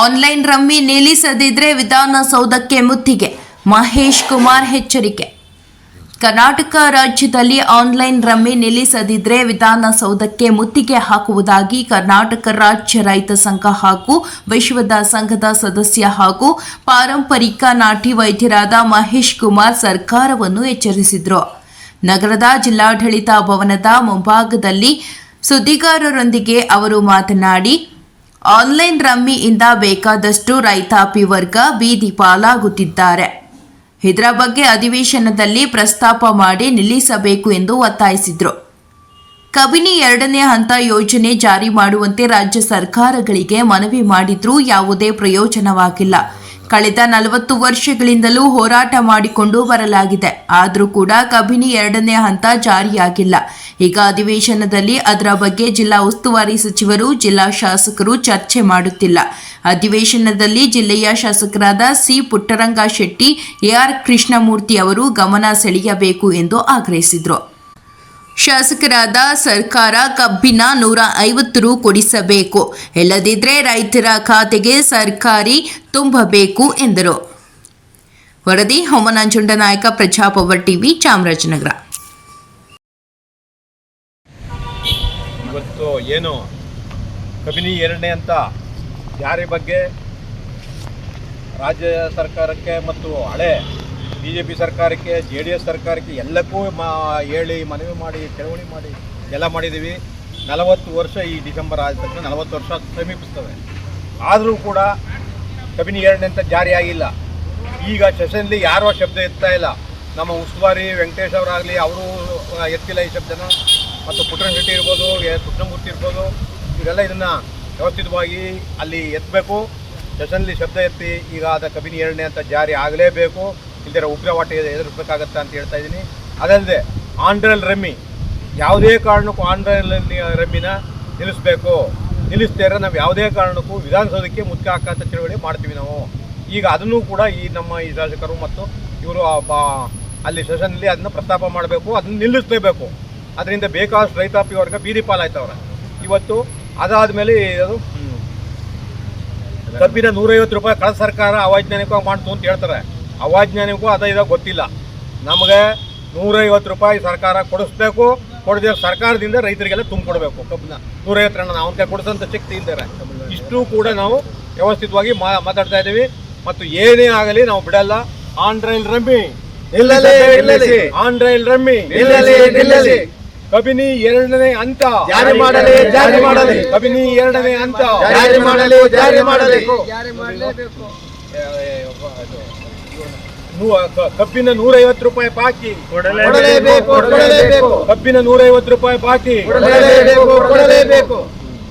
Online rummy ನಿಲ್ಲಿಸದಿದ್ರೆ ವಿಧಾನಸೌಧಕ್ಕೆ ಮುತ್ತಿಗೆ. ಮಹೇಶ್ ಕುಮಾರ್ ಎಚ್ಚರಿಕೆ. ಕರ್ನಾಟಕ ರಾಜ್ಯದಲ್ಲಿ ಆನ್ಲೈನ್ ರಮ್ಮಿ ನಿಲ್ಲಿಸದಿದ್ರೆ ವಿಧಾನಸೌಧಕ್ಕೆ ಮುತ್ತಿಗೆ ಹಾಕುವುದಾಗಿ ಕರ್ನಾಟಕ ರಾಜ್ಯ ರೈತ ಸಂಘ ಹಾಗೂ ವಿಶ್ವದ ಸಂಘದ ಸದಸ್ಯ ಹಾಗೂ ಪಾರಂಪರಿಕ ನಾಟಿ ವೈದ್ಯರಾದ ಮಹೇಶ್ ಕುಮಾರ್ ಸರ್ಕಾರವನ್ನು ಎಚ್ಚರಿಸಿದರು. ನಗರದ ಜಿಲ್ಲಾಡಳಿತ ಭವನದ ಮುಂಭಾಗದಲ್ಲಿ ಸುದ್ದಿಗಾರರೊಂದಿಗೆ ಅವರು ಮಾತನಾಡಿ ಆನ್ಲೈನ್ ರಮ್ಮಿಯಿಂದ ಬೇಕಾದಷ್ಟು ರೈತಾಪಿ ವರ್ಗ ಬೀದಿ ಪಾಲಾಗುತ್ತಿದ್ದಾರೆ. ಇದರ ಬಗ್ಗೆ ಅಧಿವೇಶನದಲ್ಲಿ ಪ್ರಸ್ತಾಪ ಮಾಡಿ ನಿಲ್ಲಿಸಬೇಕು ಎಂದು ಒತ್ತಾಯಿಸಿದರು. ಕಬಿನಿ ಎರಡನೇ ಹಂತ ಯೋಜನೆ ಜಾರಿ ಮಾಡುವಂತೆ ರಾಜ್ಯ ಸರ್ಕಾರಗಳಿಗೆ ಮನವಿ ಮಾಡಿದ್ರೂ ಯಾವುದೇ ಪ್ರಯೋಜನವಾಗಿಲ್ಲ. ಕಳೆದ ನಲವತ್ತು ವರ್ಷಗಳಿಂದಲೂ ಹೋರಾಟ ಮಾಡಿಕೊಂಡು ಬರಲಾಗಿದೆ. ಆದರೂ ಕೂಡ ಕಬಿನಿ ಎರಡನೇ ಹಂತ ಜಾರಿಯಾಗಿಲ್ಲ. ಈಗ ಅಧಿವೇಶನದಲ್ಲಿ ಅದರ ಬಗ್ಗೆ ಜಿಲ್ಲಾ ಉಸ್ತುವಾರಿ ಸಚಿವರು, ಜಿಲ್ಲಾ ಶಾಸಕರು ಚರ್ಚೆ ಮಾಡುತ್ತಿಲ್ಲ. ಅಧಿವೇಶನದಲ್ಲಿ ಜಿಲ್ಲೆಯ ಶಾಸಕರಾದ ಸಿ. ಪುಟ್ಟರಂಗ ಶೆಟ್ಟಿ ಎಆರ್ ಕೃಷ್ಣಮೂರ್ತಿ ಅವರು ಗಮನ ಸೆಳೆಯಬೇಕು ಎಂದು ಆಗ್ರಹಿಸಿದರು. ಶಾಸಕರಾದ ಸರ್ಕಾರ ಕಬ್ಬಿನ ನೂರ ಐವತ್ತು ರು ಕೊಡಿಸಬೇಕು. ಇಲ್ಲದಿದ್ದರೆ ರೈತರ ಖಾತೆಗೆ ಸರ್ಕಾರಿ ತುಂಬಬೇಕು ಎಂದರು. ವರದಿ ಹೋಮನಂಜುಂಡ ನಾಯಕ, ಪ್ರಜಾಪವರ್ ಟಿವಿ, ಚಾಮರಾಜನಗರ. ಇವತ್ತು ಏನು ಕಬಿನಿ ಎರಡನೇ ಅಂತ ಯಾರ ಬಗ್ಗೆ ರಾಜ್ಯ ಸರ್ಕಾರಕ್ಕೆ ಮತ್ತು ಹಳೆ ಬಿ ಜೆ ಪಿ ಸರ್ಕಾರಕ್ಕೆ ಜೆ ಡಿ ಎಸ್ ಸರ್ಕಾರಕ್ಕೆ ಎಲ್ಲಕ್ಕೂ ಮಾ ಹೇಳಿ, ಮನವಿ ಮಾಡಿ ಚಳವಳಿ ಮಾಡಿ ಎಲ್ಲ ಮಾಡಿದ್ದೀವಿ. ನಲವತ್ತು ವರ್ಷ ಈ ಡಿಸೆಂಬರ್ ಆದ ತಕ್ಷಣ ನಲವತ್ತು ವರ್ಷ ಸಮೀಪಿಸ್ತವೆ. ಆದರೂ ಕೂಡ ಕಬಿನಿ ಜಾರಿ ಆಗಿಲ್ಲ. ಈಗ ಸೆಷನ್ಲಿ ಯಾರೋ ಶಬ್ದ ಎತ್ತಾ ಇಲ್ಲ. ನಮ್ಮ ಉಸ್ತುವಾರಿ ವೆಂಕಟೇಶ್ ಅವರಾಗಲಿ, ಅವರು ಎತ್ತಿಲ್ಲ ಈ ಶಬ್ದನ. ಮತ್ತು ಪುಟ್ಟಣ ಶೆಟ್ಟಿ ಇರ್ಬೋದು ಕೃಷ್ಣಮೂರ್ತಿ ಇರ್ಬೋದು, ಇವರೆಲ್ಲ ಇದನ್ನು ವ್ಯವಸ್ಥಿತವಾಗಿ ಅಲ್ಲಿ ಎತ್ತಬೇಕು ಸೆಷನ್ಲಿ ಶಬ್ದ ಎತ್ತಿ ಈಗ ಆದ ಕಬಿನಿ ಎರಡನೇ ಅಂತ ಜಾರಿ ಆಗಲೇಬೇಕು. ಇಲ್ದಿರ ಉಗ್ರವಾಟ ಎದುರಿಸಬೇಕಾಗತ್ತೆ ಅಂತ ಹೇಳ್ತಾ ಇದ್ದೀನಿ. ಅದಲ್ಲದೆ ಆಂಡ್ರಲ್ ರಮ್ಮಿ ಯಾವುದೇ ಕಾರಣಕ್ಕೂ ಆಂಡ್ರಲ್ ರಮ್ಮಿನ ನಿಲ್ಲಿಸಬೇಕು. ಇರೋ ನಾವು ಯಾವುದೇ ಕಾರಣಕ್ಕೂ ವಿಧಾನಸೌಧಕ್ಕೆ ಮುತ್ತಿಗೆ ಹಾಕಂತ ಚಳವಳಿ ಮಾಡ್ತೀವಿ ನಾವು. ಈಗ ಅದನ್ನು ಕೂಡ ಈ ನಮ್ಮ ಈ ಶಾಸಕರು ಮತ್ತು ಇವರು ಅಲ್ಲಿ ಸೆಷನ್ಲಿ ಅದನ್ನ ಪ್ರಸ್ತಾಪ ಮಾಡಬೇಕು ಅದನ್ನ ನಿಲ್ಲಿಸಲೇಬೇಕು. ಅದರಿಂದ ಬೇಕಾದಷ್ಟು ರೈತಾಪಿ ವರ್ಗ ಬೀದಿ ಪಾಲಾಯ್ತವ್ರೆ. ಇವತ್ತು ಅದಾದಮೇಲೆ ಅದು ಹ್ಮ್, ಕಬ್ಬಿನ ನೂರೈವತ್ತು ರೂಪಾಯಿ ಕಳೆದ ಸರ್ಕಾರ ಅವೈಜ್ಞಾನಿಕವಾಗಿ ಮಾಡ್ತು ಅಂತ ಹೇಳ್ತಾರೆ. ಅವಾಜ್ಞಾನಿಕವೂ ಅದ ಇದ ಗೊತ್ತಿಲ್ಲ. ನಮಗೆ ನೂರೈವತ್ತು ರೂಪಾಯಿ ಸರ್ಕಾರ ಕೊಡಿಸ್ಬೇಕು ಕೊಡದೆ ಸರ್ಕಾರದಿಂದ ರೈತರಿಗೆಲ್ಲ ತುಂಬಿಕೊಡ್ಬೇಕು ಕಬ್ಬಿನ. ನೂರೈವತ್ತು ರನ್ನ ಅವನ ಕೈ ಕೊಡಿಸೋಂಥ ಶಕ್ತಿ ಇದ್ದಾರೆ ಇಷ್ಟು ಕೂಡ ನಾವು ವ್ಯವಸ್ಥಿತವಾಗಿ ಮಾ ಮಾತಾಡ್ತಾ ಇದ್ದೀವಿ. ಮತ್ತು ಏನೇ ಆಗಲಿ ನಾವು ಬಿಡಲ್ಲ. ಆಂಡ್ರೈಲ್ ರಮ್ಮಿ. ಆಂಡ್ರೈಲ್ ರಮ್ಮಿ. ಕಬಿನಿ ಎರಡನೇ ಹಂತ. ಜಾರಿ ಮಾಡಲಿ, ಜಾರಿ ಮಾಡಲಿ. ಕಬಿನಿ ಎರಡನೇ ಹಂತ. ಜಾರಿ ಮಾಡಲಿ ಜಾರಿ ಮಾಡಬೇಕು ಕಬ್ಬಿನ ನೂರೈವತ್ತು ರೂಪಾಯಿ ಬಾಕಿ. ಕೊಡಲೇಬೇಕು ಕೊಡಲೇಬೇಕು ಕಬ್ಬಿನ ನೂರೈವತ್ತು ರೂಪಾಯಿ ಬಾಕಿ.